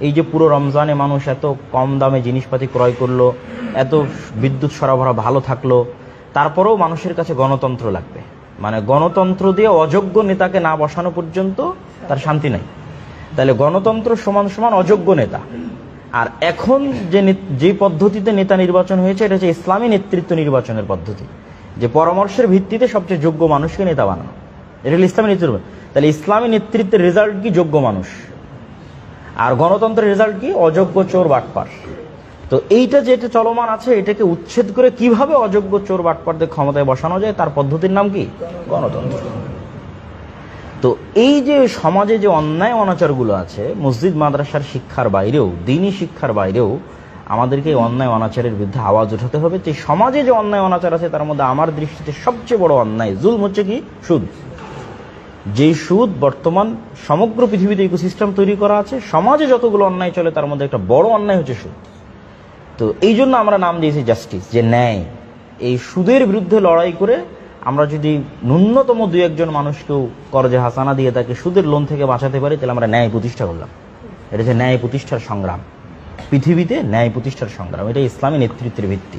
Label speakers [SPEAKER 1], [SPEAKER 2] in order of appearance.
[SPEAKER 1] এই যে পুরো রমজানে মানুষ এত কম দামে জিনিসপাতি ক্রয় করল, এত বিদ্যুৎ সরবরাহ ভালো থাকল, তারপরেও মানুষের কাছে গণতন্ত্র লাগবে। মানে গণতন্ত্র দিয়ে অযোগ্য নেতাকে না বসানো পর্যন্ত তার শান্তি নাই। তাহলে গণতন্ত্র সমান সমান অযোগ্য নেতা। আর এখন যে যে পদ্ধতিতে নেতা নির্বাচন হয়েছে, এটা হচ্ছে ইসলামী নেতৃত্ব নির্বাচনের পদ্ধতি। যে পরামর্শের ভিত্তিতে সবচেয়ে যোগ্য মানুষকে নেতা বানানো। এটা হলো ইসলামী নেতৃত্ব। তাহলে ইসলামী নেতৃত্বের রেজাল্ট কি? যোগ্য মানুষ। আর গণতন্ত্রের রেজাল্ট কি? অযোগ্য চোর বাটপার। তো এইটা যেটা চলমান আছে, এটাকে উচ্ছেদ করে কীভাবে অযোগ্য চোর বাটপারদের ক্ষমতায় বসানো যায়, তার পদ্ধতির নাম কি? গণতন্ত্র। তো এই যে সমাজে যে অন্যায় অনাচারগুলো আছে, মসজিদ, মাদ্রাসার শিক্ষার বাইরেও দিনই শিক্ষার বাইরেও আমাদেরকে এই অন্যায় অনাচারের বিরুদ্ধে আওয়াজ উঠাতে হবে। যে সমাজে যে অন্যায় অনাচার আছে, তার মধ্যে আমার দৃষ্টিতে সবচেয়ে বড় অন্যায়, জুলম হচ্ছে কি? সুদ। যেই সুদ বর্তমান সমগ্র পৃথিবীতে ইকোসিস্টেম তৈরি করা আছে, সমাজে যতগুলো অন্যায় চলে, তার মধ্যে একটা বড় অন্যায় হচ্ছে সুদ। তো এই জন্য আমরা নাম দিয়েছি জাস্টিস যে ন্যায়। এই সুদের বিরুদ্ধে লড়াই করে আমরা যদি ন্যূনতম দু একজন মানুষকেও করজে হাসানা দিয়ে তাকে সুদের লোন থেকে বাঁচাতে পারি, তাহলে আমরা ন্যায় প্রতিষ্ঠা করলাম। এটা হচ্ছে ন্যায় প্রতিষ্ঠার সংগ্রাম। পৃথিবীতে ন্যায় প্রতিষ্ঠার সংগ্রাম এটা ইসলামী নেতৃত্বের ভিত্তি।